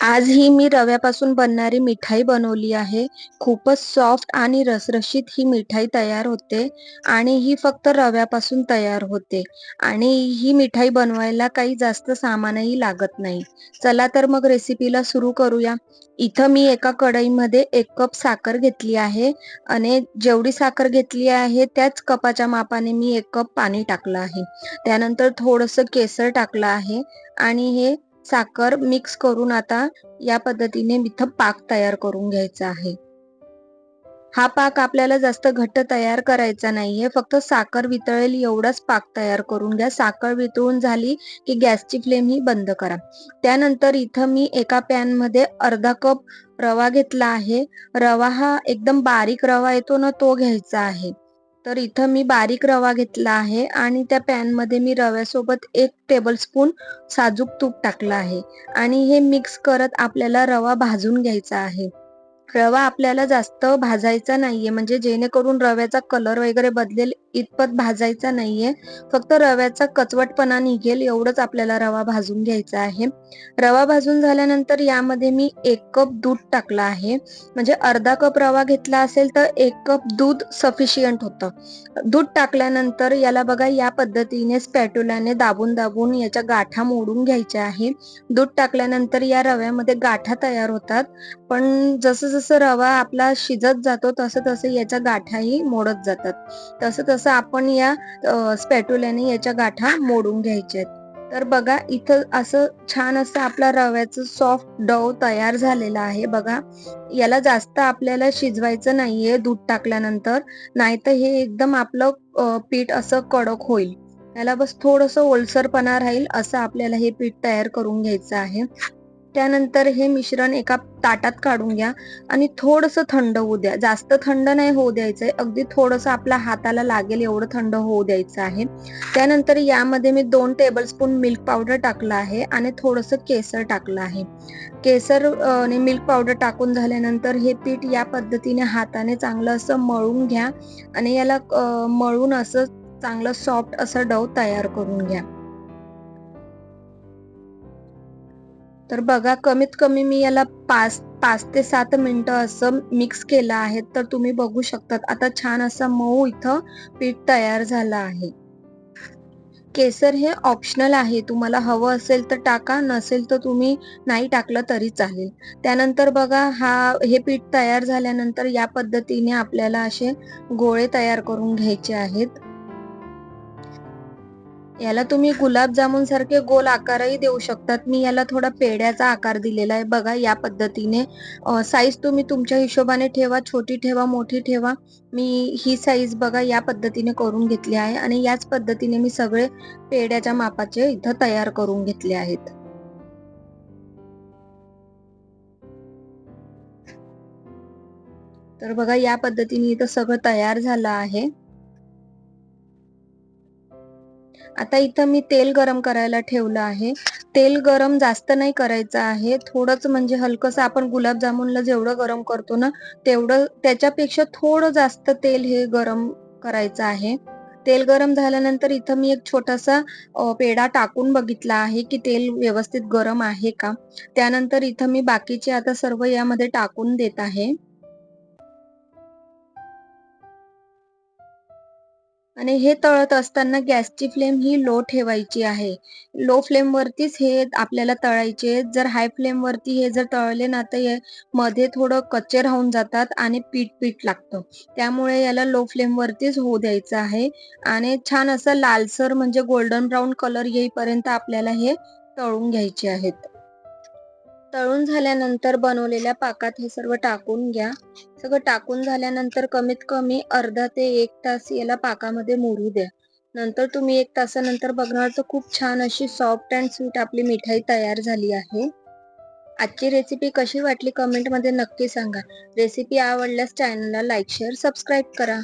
आज ही मी रव्यापासून बनणारी मिठाई बनवली आहे. खूपच सॉफ्ट आणि रसरशीत ही मिठाई तयार होते आणि ही फक्त रव्यापासून तयार होते. आणि ही मिठाई बनवायला काही जास्त सामानही लागत नाही. चला तर मग रेसिपीला सुरू करूया. इथं मी एका कढईमध्ये एक कप साखर घेतली आहे. आणि जेवढी साखर घेतली आहे त्याच कपाच्या मापाने मी एक कप पाणी टाकलं आहे. त्यानंतर थोडस केसर टाकलं आहे. आणि हे साखर मिक्स करून आता या पद्धतीने इथं पाक तयार करून घ्यायचा आहे. हा पाक आपल्याला जास्त घट्ट तयार करायचा नाहीये फक्त साखर वितळेल एवढाच पाक तयार करून घ्या. साखर वितळून झाली की गॅसची फ्लेम ही बंद करा. त्यानंतर इथं मी एका पॅनमध्ये अर्धा कप रवा घेतला आहे. रवा हा एकदम बारीक रवा येतो ना तो घ्यायचा आहे. तर इथं मी बारीक रवा घेतला आहे आणि त्या पॅनमध्ये मी रव्यासोबत एक टेबल स्पून साजूक तूप टाकलं आहे. आणि हे मिक्स करत आपल्याला रवा भाजून घ्यायचा आहे. रवा आपल्याला जास्त भाजायचा नाहीये. म्हणजे जेणेकरून रव्याचा कलर वगैरे बदलेल इतपत भाजायचा नाहीये. फक्त रव्याचा कचवटपणा निघेल एवढंच आपल्याला रवा भाजून घ्यायचा आहे. रवा भाजून झाल्यानंतर यामध्ये मी एक कप दूध टाकलं आहे. म्हणजे अर्धा कप रवा घेतला असेल तर एक कप दूध सफिशियंट होतं. दूध टाकल्यानंतर याला बघा या पद्धतीने स्पॅटुलाने दाबून दाबून याच्या गाठा मोडून घ्यायच्या आहे. दूध टाकल्यानंतर या रव्यामध्ये गाठा तयार होतात. पण जसं जसं रवा आपला शिजत जातो तसं तसं याच्या गाठाही मोडत जातात. तसं तसं आपण या स्पॅटुल्याने याच्या गाठा मोडून घ्यायच्या तर बघा इथं असं छान असं आपला रव्याचं सॉफ्ट डव तयार झालेला आहे बघा. याला जास्त आपल्याला शिजवायचं नाहीये दूध टाकल्यानंतर नाहीतर हे एकदम आपलं पीठ असं कडक होईल. याला बस थोडस ओलसरपणा राहील असं आपल्याला हे पीठ तयार करून घ्यायचं आहे. त्यानंतर हे मिश्रण एका ताटात काढून घ्या आणि थोडस थंड होऊ द्या. जास्त थंड नाही होऊ द्यायचंय. अगदी थोडस आपल्या हाताला लागेल एवढं थंड होऊ द्यायचं आहे. त्यानंतर यामध्ये मी दोन टेबल स्पून मिल्क पावडर टाकलं आहे आणि थोडस केसर टाकलं आहे. केसर आणि मिल्क पावडर टाकून झाल्यानंतर हे पीठ या पद्धतीने हाताने चांगलं असं मळून घ्या आणि याला मळून असं चांगलं सॉफ्ट असं डव तयार करून घ्या. तर बघा कमीत कमी मी याला पाच पाच ते सात मिनिटं असं मिक्स केलं आहे तर तुम्ही बघू शकतात. आता छान असा मऊ इथं पीठ तयार झालं आहे. केसर हे ऑप्शनल आहे. तुम्हाला हवं असेल तर टाका नसेल तर तुम्ही नाही टाकलं तरी चालेल. त्यानंतर बघा हा हे पीठ तयार झाल्यानंतर या पद्धतीने आपल्याला असे गोळे तयार करून घ्यायचे आहेत. याला तुम्ही गुलाबजामुन सारखे गोल आकारही देऊ शकतात. मी याला थोडा पेड्याचा आकार दिलेला आहे. बघा या पद्धतीने साईज तुम्ही तुमच्या हिशोबाने ठेवा छोटी ठेवा मोठी ठेवा. मी ही साईज बघा या पद्धतीने करून घेतली आहे आणि याच पद्धतीने मी सगळे पेड्याच्या मापाचे इथं तयार करून घेतले आहेत. तर बघा या पद्धतीने इथं सगळं तयार झालं आहे. आता इथं मी तेल गरम करायला ठेवलं आहे. तेल गरम जास्त नाही करायचं आहे. थोडंच म्हणजे हलकस आपण गुलाबजामुनला जेवढं गरम करतो ना तेवढं त्याच्यापेक्षा थोडं जास्त तेल हे गरम करायचं आहे. तेल गरम झाल्यानंतर इथं मी एक छोटासा पेढा टाकून बघितला आहे की तेल व्यवस्थित गरम आहे का? त्यानंतर इथं मी बाकीचे आता सर्व यामध्ये टाकून देत आहे. आणि हे तळत असताना गॅसची फ्लेम ही लो ठेवायची आहे. लो फ्लेम वरतीच हे आपल्याला तळायचे जर हाय फ्लेम वरती हे जर तळले ना तर मध्ये थोडं कच्चे राहून जातात आणि पीठ पीठ लागतं. त्यामुळे याला लो फ्लेम वरतीच होऊ द्यायचं आहे. आणि छान असं लालसर म्हणजे गोल्डन ब्राऊन कलर येईपर्यंत आपल्याला हे तळून घ्यायचे आहेत. तळून झाल्यानंतर बनवलेल्या पाकात हे सर्व टाकून घ्या. सगळं टाकून झाल्यानंतर कमीत कमी अर्धा ते एक तास याला पाकामध्ये मोडू द्या. नंतर तुम्ही एक तासानंतर बघणार तर खूप छान अशी सॉफ्ट अँड स्वीट आपली मिठाई तयार झाली आहे. आजची रेसिपी कशी वाटली कमेंटमध्ये नक्की सांगा. रेसिपी आवडल्यास चॅनलला लाईक शेअर सबस्क्राईब करा.